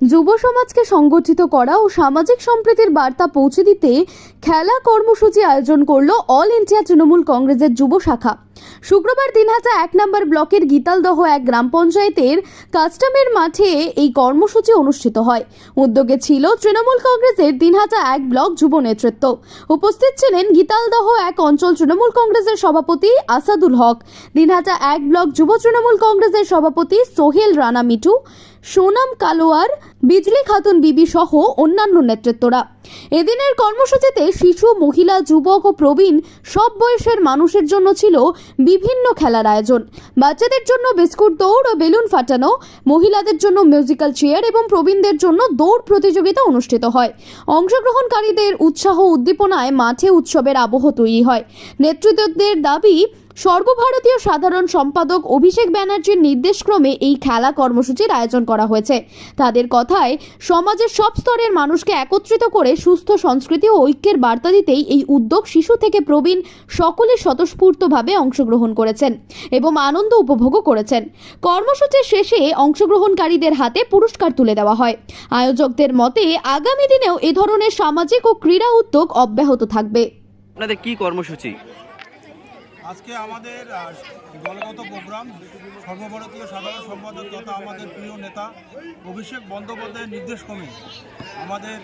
যুব সমাজকে সংগঠিত করা ও সামাজিক সম্প্রীতির বার্তা পৌঁছে দিতে খেলা কর্মসূচি আয়োজন করল অল ইন্ডিয়া তৃণমূল কংগ্রেসের যুব শাখা। শুক্রবার দিনহাটা এক নম্বর ব্লকের গীতালদহ এক গ্রাম পঞ্চায়েতের কাস্টমের মাঠে এই কর্মসূচি অনুষ্ঠিত হয়। উদ্যোগে ছিল তৃণমূল কংগ্রেসের দিনহাটা এক ব্লক যুব নেতৃত্ব। উপস্থিত ছিলেন গীতালদহ এক অঞ্চল তৃণমূল কংগ্রেসের সভাপতি আসাদুল হক, দিনহাটা এক ব্লক যুব তৃণমূল কংগ্রেসের সভাপতি সোহেল রানা মিঠু, সোনাম কালোয়ার, বিজলি খাতুন বিবি সহ অন্যান্য নেতৃত্বরা। এদিনের কর্মসূচিতে শিশু, মহিলা, যুবক ও প্রবীণ সব বয়সের মানুষের জন্য ছিল বিভিন্ন খেলার আয়োজন। বাচ্চাদের জন্য বিস্কুট, দৌড় ও বেলুন ফাটানো, মহিলাদের জন্য মিউজিক্যাল চেয়ার এবং প্রবীণদের জন্য দৌড় প্রতিযোগিতা অনুষ্ঠিত হয়। অংশগ্রহণকারীদের উৎসাহ উদ্দীপনায় মাঠে উৎসবের আবহ তৈরি হয়। নেতৃত্বদের দাবি সর্বভারতীয় সাধারণ সম্পাদক অভিষেক ব্যানার্জির নির্দেশক্রমে এই খেলা কর্মসূচির আয়োজন করা হয়েছে। তাদের কথায়, সমাজের সব স্তরের মানুষকে একত্রিত করে সুস্থ সংস্কৃতি ও ঐক্যের বার্তা দিতেই এই উদ্যোগ শিশু থেকে প্রবীণ সকলে স্বতঃস্ফূর্তভাবে অংশগ্রহণ করেছেন এবং আনন্দ উপভোগও করেছেন। কর্মসূচির শেষে অংশগ্রহণকারীদের হাতে পুরস্কার তুলে দেওয়া হয়। আয়োজকদের মতে, আগামী দিনেও এ ধরনের সামাজিক ও ক্রীড়া উদ্যোগ অব্যাহত থাকবে। আপনাদের কি কর্মসূচি? আজকে আমাদের দলগত প্রোগ্রাম, সর্বভারতীয় সাধারণ সম্পাদক তথা আমাদের প্রিয় নেতা অভিষেক বন্দ্যোপাধ্যায়ের নির্দেশক্রমে আমাদের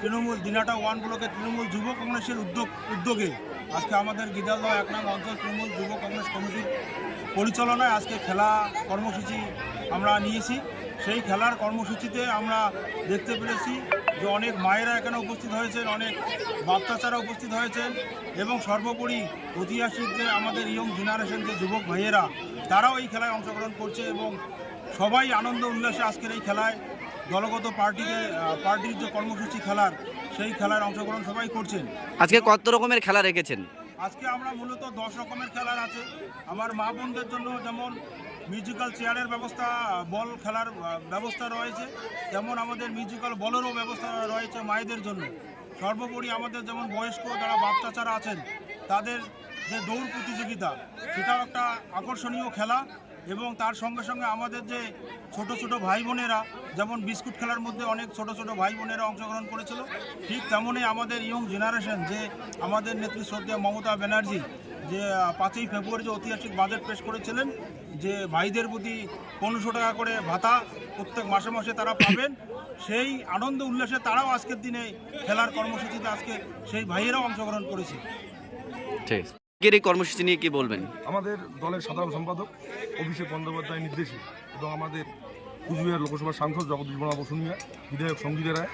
তৃণমূল, দিনাটা ওয়ান ব্লকের তৃণমূল যুব কংগ্রেসের উদ্যোগ, উদ্যোগে আজকে আমাদের গিদালদহ এক নাম অঞ্চল তৃণমূল যুব কংগ্রেস কমিটির পরিচালনায় আজকে খেলা কর্মসূচি আমরা নিয়েছি। সেই খেলার কর্মসূচিতে আমরা দেখতে পেরেছি যে অনেক মায়েরা এখানে উপস্থিত হয়েছেন অনেক বাচ্চাচারা উপস্থিত হয়েছেন এবং সর্বোপরি ঐতিহাসিক যে আমাদের ইয়ং জেনারেশন যে যুবক ভাইয়েরা তারাও এই খেলায় অংশগ্রহণ করছে এবং সবাই আনন্দ উল্লাসে আজকের এই খেলায় দলগত পার্টিতে পার্টির যে কর্মসূচি খেলার সেই খেলার অংশগ্রহণ সবাই করছেন। আজকে কত রকমের খেলা রেখেছেন? আজকে আমরা মূলত দশ রকমের খেলার আছে। আমার মা বোনদের জন্য যেমন মিউজিক্যাল চেয়ারের ব্যবস্থা, বল খেলার ব্যবস্থা রয়েছে। তেমন আমাদের মিউজিক্যাল বলেরও ব্যবস্থা রয়েছে মায়েদের জন্য। সর্বোপরি আমাদের যেমন বয়স্ক যারা বাচ্চাচারা আছেন, তাদের যে দৌড় প্রতিযোগিতা, সেটাও একটা আকর্ষণীয় খেলা। এবং তার সঙ্গে সঙ্গে আমাদের যে ছোট ছোট ভাই বোনেরা যেমন বিস্কুট খেলার মধ্যে অনেক ছোট ছোট ভাই বোনেরা অংশগ্রহণ করেছিল, ঠিক তেমনই আমাদের ইয়ং জেনারেশন, যে আমাদের নেত্রী শ্রদ্ধা মমতা ব্যানার্জি, যে পাঁচই ফেব্রুয়ারি যে ঐতিহাসিক বাজেট পেশ করেছিলেন যে ভাইদের প্রতি পনেরোশো টাকা করে ভাতা প্রত্যেক মাসে মাসে তারা পাবেন সেই আনন্দ উল্লাসে তারাও আজকের দিনে খেলার কর্মসূচিতে আজকে সেই ভাইয়েরাও অংশগ্রহণ করেছে। ঠিক আজকের এই কর্মসূচি নিয়ে কি বলবেন? আমাদের দলের সাধারণ সম্পাদক অভিষেক বন্দ্যোপাধ্যায় নির্দেশে এবং আমাদের কুচবিহার লোকসভার সাংসদ জগদীশ বরা বসুনিয়া, বিধায়ক সঙ্গীতা রায়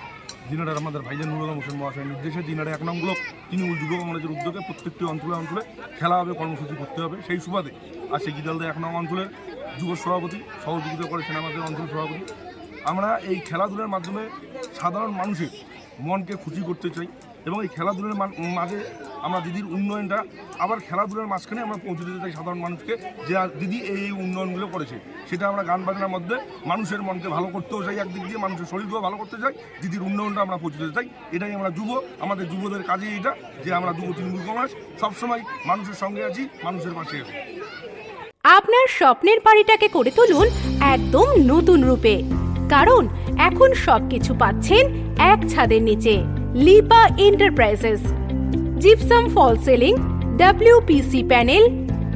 দিনাটার আমাদের ভাইজান নুরুল হোসেন মহাশয়ের নির্দেশে দিনাটা এক নম্বর তৃণমূল যুব কংগ্রেসের উদ্যোগে প্রত্যেকটি অঞ্চলে অঞ্চলে খেলা হবে, কর্মসূচি করতে হবে। সেই সুবাদে আর সেই গিদালদা এক নম্বর অঞ্চলের যুব সভাপতি, সহযোগিতা করেছেন আমাদের অঞ্চল সভাপতি। আমরা এই খেলাধুলার মাধ্যমে সাধারণ মানুষের মনকে খুশি করতে চাই। এবং এই খেলাধুলার মাঝে আমরা দিদির উন্নয়নটা আবার খেলাধুলার মাঝখানে আমরা পৌঁছে দিতে চাই সাধারণ মানুষকে যে দিদি এই এই উন্নয়নগুলো করেছে। সেটা আমরা গান বাজনার মধ্যে মানুষের মনকে ভালো করতেও চাই একদিক দিয়ে, মানুষের শরীরকেও ভালো করতে চাই, দিদির উন্নয়নটা আমরা পৌঁছে দিতে চাই। এটাই আমরা যুব, আমাদের যুবদের কাজে এটা যে আমরা যুব তৃণমূল কংগ্রেস সবসময় মানুষের সঙ্গে আছি, মানুষের পাশে আছি। আপনার স্বপ্নের বাড়িটাকে করে তুলুন একদম নতুন রূপে। কারণ এখন সবকিছু পাচ্ছেন এক ছাদের নিচে। Lipa enterprises gypsum false ceiling WPC panel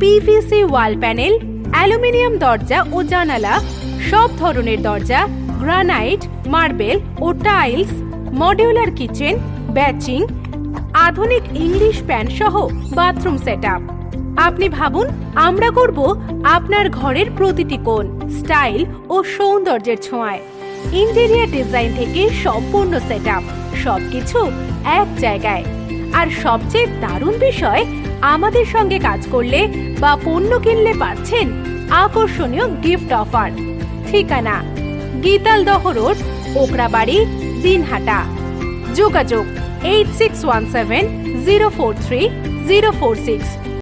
PVC wall panel aluminium দরজা ও জানালা সব ধরনের দরজা গ্রানাইট মার্বেল ও টাইলস মডিউলার কিচেন ব্যাচিং আধুনিক ইংলিশ প্যান সহ বাথরুম সেটআপ আপনি ভাবুন, আমরা করব আপনার ঘরের প্রতিটি কোণ স্টাইল ও সৌন্দর্যের ছোঁয়ায়। ইন্টেরিয়ার ডিজাইন থেকে সম্পূর্ণ সেট সেটআপ সবকিছু এক জায়গায়। আর সবচেয়ে দারুণ বিষয়, আমাদের সঙ্গে কাজ করলে বা পণ্য কিনলে পাচ্ছেন আকর্ষণীয় গিফট অফার ঠিকানা, গীতালদহ রোড ওকরাবাড়ি দিনহাটা। যোগাযোগ eight six one seven zero four three zero four six